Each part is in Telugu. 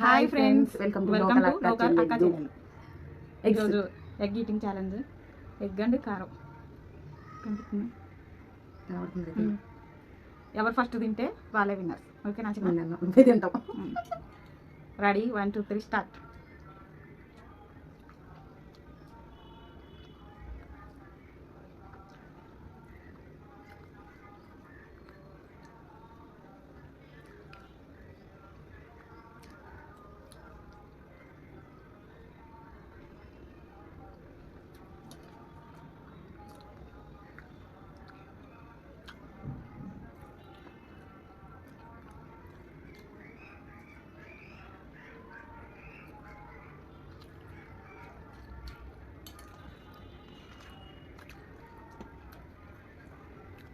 Hi friends welcome to welcome to local అక్క ఛానల్. ఈరోజు egg eating challenge egg and కారం. ఎవరు ఫస్ట్ తింటే వాళ్ళే విన్నర్స్ ఓకే నా చిన్న. తింటాం. Ready one two three start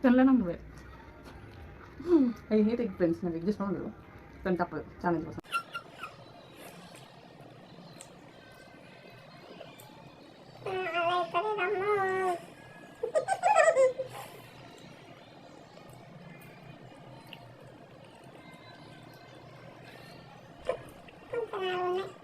ತಿನ್ನಲೇ ನಮ್ಮದು ಐ ಹೇಟ್ ಇಟ್ ಫ್ರೆಂಡ್ಸ್ ನಾವು ಎಡ್ಜಸ್ಟ್ ಮಾಡಲು ತಂದು ತಪ್ಪದು ಚಾಲೆಂಜ್ ಕೋಸ Thank you.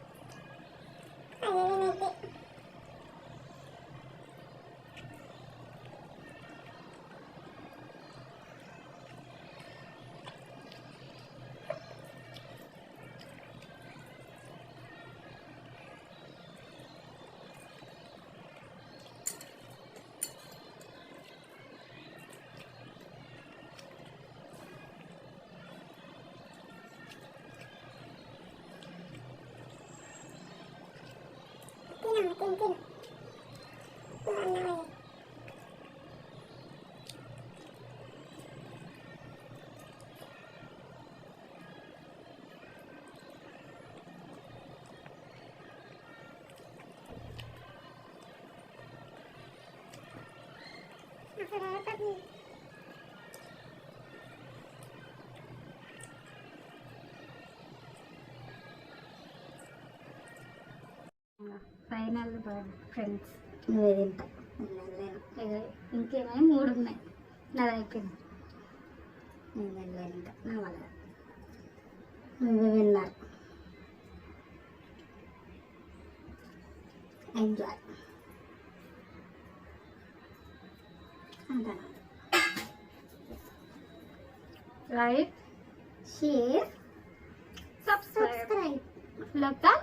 nào mà tin tin Bọn này Hãy subscribe cho kênh final friends. నువ్వే తింటా. ఇక ఇంకేమైనా మూడు ఉన్నాయి. నాది అయిపోయింది. నేను వెళ్ళలేదు ఇంకా నా వల్ల నువ్వే విన్నారు. ఎంజాయ్ అంటాను లైక్ షేర్ సబ్స్క్రైబ్. లోకల్